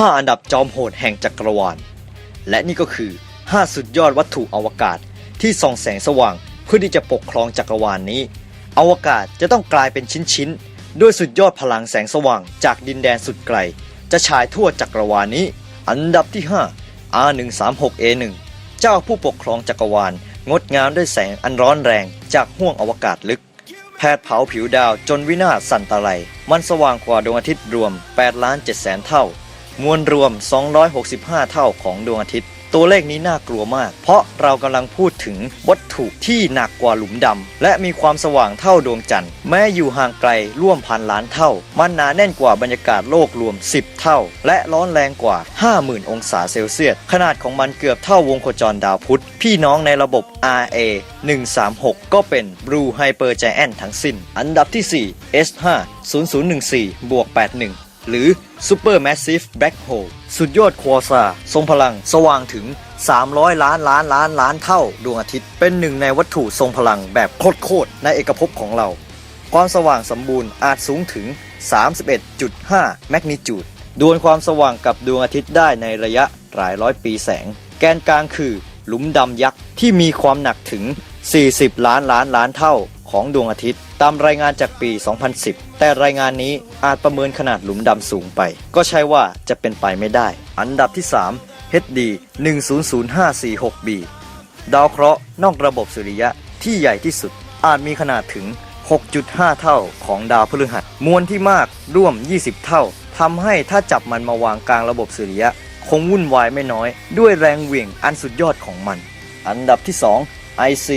5 อันดับจอมโหดแห่งจักรวาล และนี่ก็คือ 5 สุดยอดวัตถุอวกาศที่ส่องแสงสว่างเพื่อที่จะปกครองจักรวาลนนี้ อวกาศจะต้องกลายเป็นชิ้นๆ ด้วยสุดยอดพลังแสงสว่างจากดินแดนสุดไกล จะฉายทั่วจักรวาลนี้ อันดับที่ 5 R136A1 เจ้าผู้ปกครองจักรวาล งดงามด้วยแสงอันร้อนแรงจากห้วงอวกาศลึกแผดเผาผิวดาวจนวินาศสันตะไลมันสว่างกว่าดวงอาทิตย์รวม8ล้าน7แสนเท่า มวลรวม 265 เท่าของดวงอาทิตย์ ตัวเลขนี้น่ากลัวมาก เพราะเรากำลังพูดถึงวัตถุที่หนักกว่าหลุมดำและมีความสว่างเท่าดวงจันทร์แม้อยู่ห่างไกลร่วมพันล้านเท่า มันหนาแน่นกว่าบรรยากาศโลกรวม 10 เท่า และร้อนแรงกว่า 50,000 องศาเซลเซียส ขนาดของมันเกือบเท่าวงโคจรดาวพุธ พี่น้องในระบบ RA 136 ก็เป็น Blue Hyper Giant ทั้งสิ้น อันดับที่ 4 S5 0014บวก81 หรือ Supermassive Black Hole สุดยอดควอซาทรงพลังสว่างถึง 300 ล้านล้านล้านล้านเท่าดวงอาทิตย์ เป็นหนึ่งในวัตถุทรงพลังแบบโคตรๆในเอกภพของเรา ความสว่างสมบูรณ์อาจสูงถึง 31.5 แมกนิจูดดวลความสว่างกับดวงอาทิตย์ได้ในระยะหลายร้อยปีแสง แกนกลางคือหลุมดำยักษ์ที่มีความหนักถึง 40 ล้านล้านล้านเท่าของดวงอาทิตย์ ตามรายงานจากปี 2010 แต่รายงานนี้อาจประเมินขนาดหลุมดำสูงไป ก็ใช่ว่าจะเป็นไปไม่ได้ อันดับที่ 3 HD 100546b ดาวเคราะห์นอกระบบสุริยะที่ใหญ่ที่สุด อาจมีขนาดถึง 6.5 เท่าของดาวพฤหัส มวลที่มากร่วม 20 เท่าทำให้ถ้าจับมันมาวางกลางระบบสุริยะ คงวุ่นวายไม่น้อย ด้วยแรงเหวี่ยงอันสุดยอดของมัน อันดับที่ 2 IC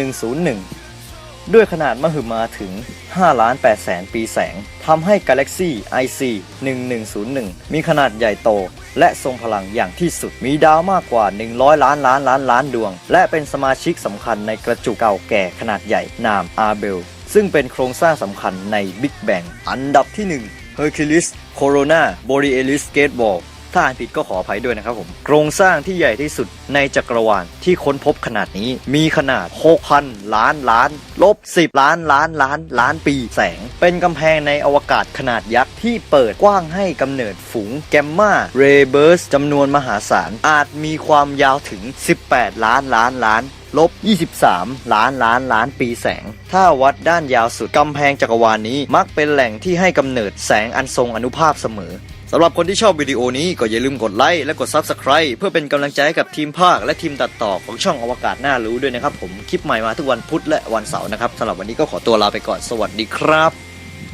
1101 ด้วยขนาดมหึมาถึง 5 ล้าน8แสนปีแสง ทำให้ Galaxy IC 1101 มีขนาดใหญ่โต และทรงพลังอย่างที่สุด มีดาวมากกว่า 100 ล้านล้านล้านล้านดวง และเป็นสมาชิกสำคัญในกระจุกเก่าแก่ขนาดใหญ่นามอาเบลซึ่งเป็นโครงสร้างสำคัญใน Big Bang อันดับที่ 1 Hercules Corona Borealis Gatewall ถ้าอ่านผิดก็ขออภัยด้วยนะครับผม โครงสร้างที่ใหญ่ที่สุดในจักรวาลที่ค้นพบขนาดนี้มีขนาด 6,000 ล้านล้าน ลบ 10 ล้านล้านล้าน ล้านปีแสง เป็นกำแพงในอวกาศขนาดยักษ์ที่เปิดกว้างให้กำเนิดฝูงแกมมาเรเบิร์สจำนวนมหาศาล อาจมีความยาวถึง 18 ล้านล้านล้านลบ 23 ล้านล้านล้านปีแสง ถ้าวัดด้านยาวสุดกำแพงจักรวาลนี้มักเป็นแหล่งที่ให้กำเนิดแสงอันทรงอนุภาพเสมอ สำหรับคนที่ชอบวิดีโอนี้ก็อย่าลืมกดไลค์และกด Subscribe เพื่อเป็นกำลังใจให้กับทีมภาคและทีมตัดต่อของช่องอวกาศน่ารู้ด้วยนะครับผมคลิปใหม่มาทุกวันพุธและวันเสาร์นะครับสำหรับวันนี้ก็ขอตัวลาไปก่อนสวัสดีครับ